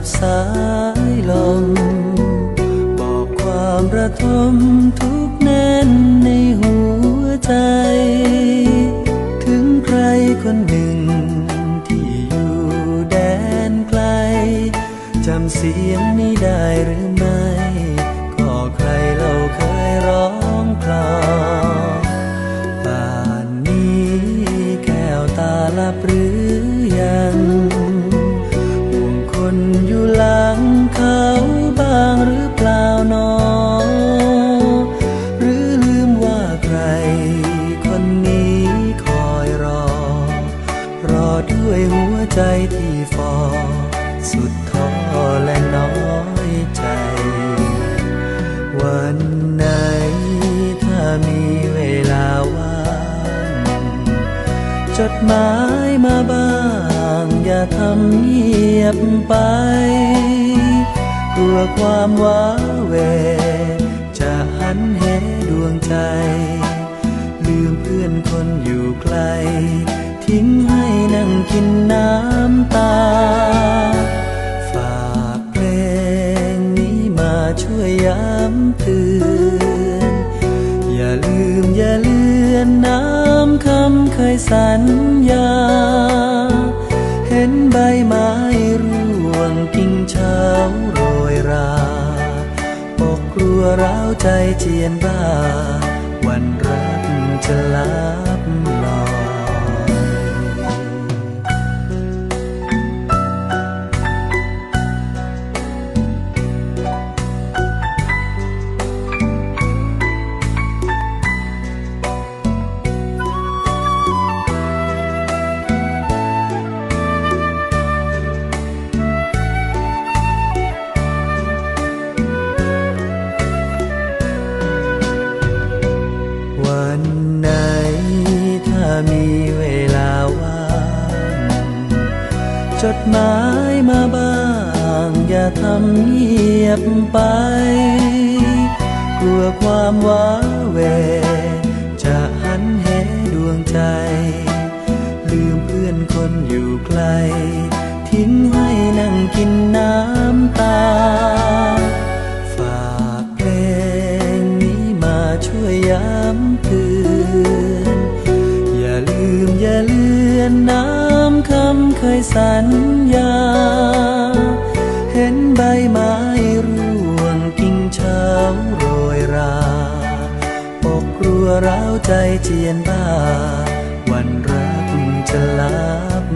กับสายลม บอกความระทมทุกแน่นในหัวใจ ถึงใครคนหนึ่งที่อยู่แดนไกล จำเสียงนี้ได้หรือไม่ ก็ใครเราเคยร้องคลอป่านนี้แก้วตาลับหรือ วยหัวใจที่ฟอสุดท้อและน้อยใจ วันไหนถ้ามีเวลาว่างจดหมายมาบ้าง อย่าทำเงียบไปกลัวความว้าเหวจะหันเหดวงใจ ลืมเพื่อนคนอยู่ไกล ทิ้งให้นั่งกินน้ำตา ฝากเพลงนี้มาช่วยย้ำเตือน อย่าลืมอย่าเลือนน้ำคำเคยสัญญา เห็นใบไม้ร่วงกิ่งเช้าโรยราปกครัวร้าวใจเจียนบ้าวันรัก จะลับ มีเวลาว่างจดหมายมาบ้าง อย่าทำเงียบไป กลัวความว้าเว จะหันเหดวงใจ ลืมเพื่อนคนอยู่ไกล ทิ้งให้นั่งกินน้ำตา ฝากเพลงนี้มาช่วยย้ำเตือน มอย่าเลือนน้ำคำเคยสัญญา เห็นใบไม้ร่วงกิ่งเช้าโรยรา ปกครัวร้าวใจเจียนบ้า วันรักจะลับ